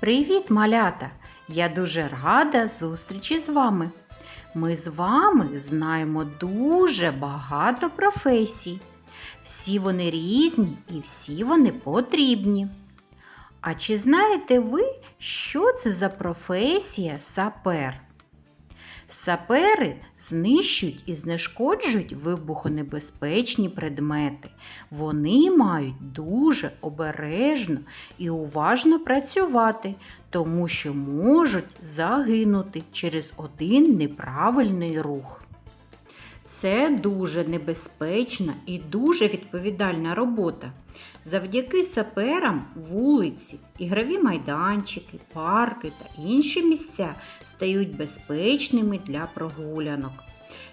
Привіт, малята! Я дуже рада зустрічі з вами. Ми з вами знаємо дуже багато професій. Всі вони різні і всі вони потрібні. А чи знаєте ви, що це за професія сапер? Сапери знищують і знешкоджують вибухонебезпечні предмети. Вони мають дуже обережно і уважно працювати, тому що можуть загинути через один неправильний рух. Це дуже небезпечна і дуже відповідальна робота. Завдяки саперам вулиці, ігрові майданчики, парки та інші місця стають безпечними для прогулянок.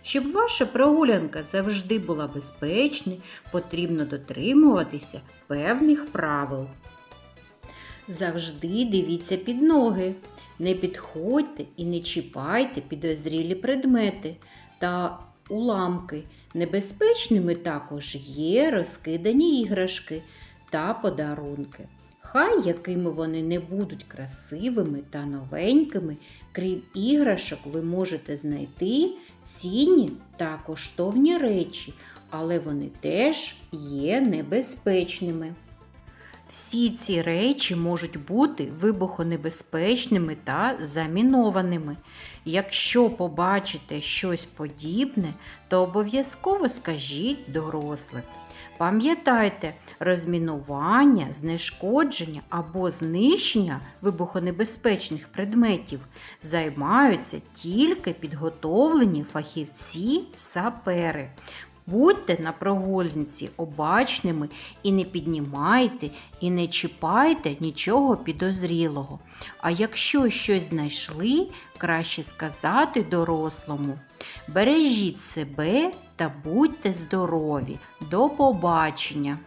Щоб ваша прогулянка завжди була безпечною, потрібно дотримуватися певних правил. Завжди дивіться під ноги. Не підходьте і не чіпайте підозрілі предмети та уламки. Небезпечними також є розкидані іграшки та подарунки. Хай якими вони не будуть красивими та новенькими, крім іграшок, ви можете знайти цінні та коштовні речі, але вони теж є небезпечними. Всі ці речі можуть бути вибухонебезпечними та замінованими. Якщо побачите щось подібне, то обов'язково скажіть дорослим. Пам'ятайте, розмінування, знешкодження або знищення вибухонебезпечних предметів займаються тільки підготовлені фахівці-сапери. Будьте на прогулянці обачними і не піднімайте і не чіпайте нічого підозрілого. А якщо щось знайшли, краще сказати дорослому. Бережіть себе та будьте здорові. До побачення!